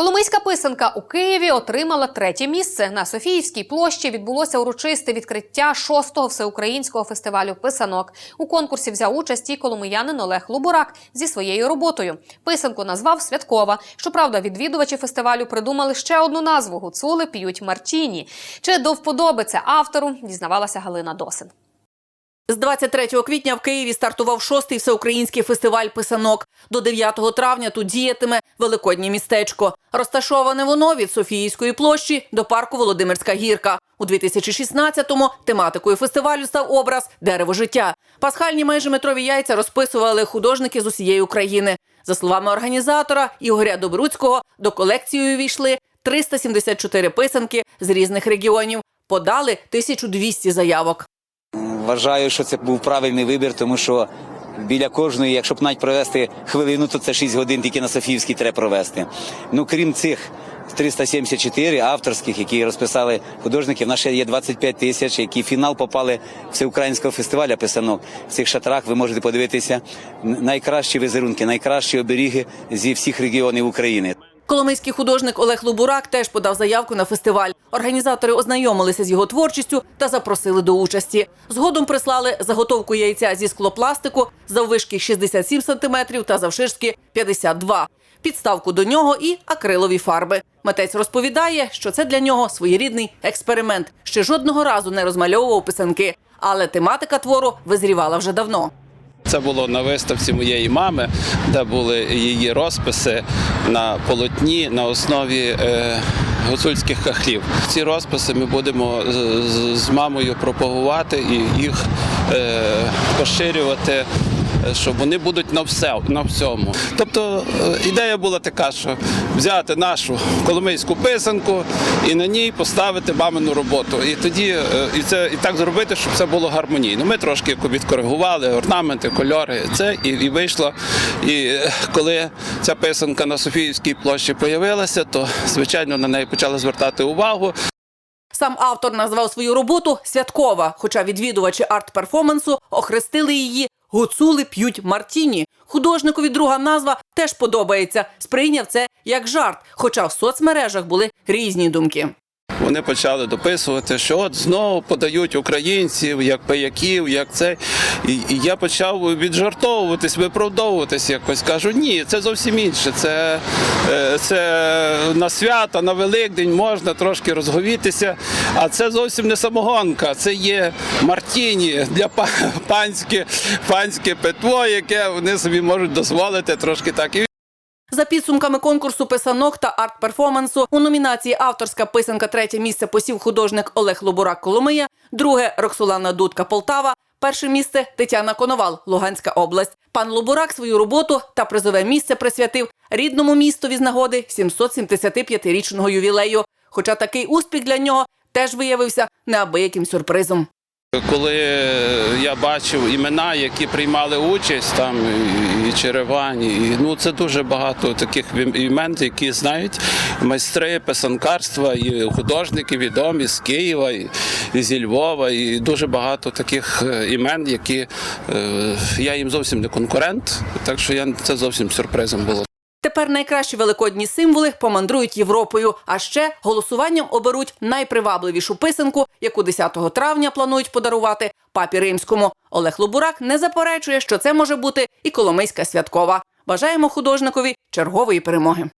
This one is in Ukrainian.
Коломийська писанка у Києві отримала третє місце. На Софіївській площі відбулося урочисте відкриття шостого всеукраїнського фестивалю писанок. У конкурсі взяв участь і коломиянин Олег Лубурак зі своєю роботою. Писанку назвав Святкова. Щоправда, відвідувачі фестивалю придумали ще одну назву гуцули п'ють Мартіні. Чи до вподоби це автору дізнавалася Галина Досин. З 23 квітня в Києві стартував шостий всеукраїнський фестиваль писанок. До 9 травня тут діятиме великоднє містечко. Розташоване воно від Софіївської площі до парку Володимирська гірка. У 2016-му тематикою фестивалю став образ дерево життя. Пасхальні майже метрові яйця розписували художники з усієї України. За словами організатора Ігоря Добруцького, до колекції увійшли 374 писанки з різних регіонів. Подали 1200 заявок. Вважаю, що це був правильний вибір, тому що біля кожної, якщо б навіть провести хвилину, то це 6 годин тільки на Софіївській треба провести. Ну крім цих 374 авторських, які розписали художники, в нас ще є 25 тисяч, які в фінал попали всеукраїнського фестивалю писанок. В цих шатрах ви можете подивитися найкращі візерунки, найкращі оберіги зі всіх регіонів України. Коломийський художник Олег Лубурак теж подав заявку на фестиваль. Організатори ознайомилися з його творчістю та запросили до участі. Згодом прислали заготовку яйця зі склопластику заввишки 67 см та завширшки 52 підставку до нього і акрилові фарби. Митець розповідає, що це для нього своєрідний експеримент. Ще жодного разу не розмальовував писанки, але тематика твору визрівала вже давно. Це було на виставці моєї мами, де були її розписи на полотні на основі е, гуцульських кахлів. Ці розписи ми будемо з, з- з мамою пропагувати і їх е, поширювати. Що вони будуть на все на всьому. Тобто е, ідея була така, що взяти нашу коломийську писанку і на ній поставити мамину роботу. І тоді е, і це і так зробити, щоб це було гармонійно. Ми трошки відкоригували орнаменти, кольори. Це і, і вийшло. І е, коли ця писанка на Софіївській площі появилася, то звичайно на неї почали звертати увагу. Сам автор назвав свою роботу святкова, хоча відвідувачі арт-перформансу охрестили її Гуцули п'ють Мартіні. Художникові друга назва теж подобається. Сприйняв це як жарт, хоча в соцмережах були різні думки. Вони почали дописувати, що от знову подають українців як пияків, як це. І, і я почав віджартовуватись, виправдовуватись якось. Кажу, ні, це зовсім інше. Це, е, це на свята, на Великдень можна трошки розговітися. А це зовсім не самогонка, це є Мартіні для панське, панське питво, яке вони собі можуть дозволити трошки так. За підсумками конкурсу писанок та арт-перформансу у номінації Авторська писанка третє місце посів художник Олег Лобурак Коломия, друге Роксолана Дудка Полтава. Перше місце Тетяна Коновал, Луганська область. Пан Лобурак свою роботу та призове місце присвятив рідному містові з нагоди 775-річного ювілею. Хоча такий успіх для нього теж виявився неабияким сюрпризом. Коли я бачив імена, які приймали участь, там і- Черевані, і ну це дуже багато таких імен, які знають майстри писанкарства, і художники відомі з Києва, і, і зі Львова, і дуже багато таких е, імен, які е, я їм зовсім не конкурент, так що я це зовсім сюрпризом було. Тепер найкращі великодні символи помандрують Європою. А ще голосуванням оберуть найпривабливішу писанку, яку 10 травня планують подарувати папі римському. Олег Лобурак не заперечує, що це може бути і Коломийська святкова. Бажаємо художникові чергової перемоги.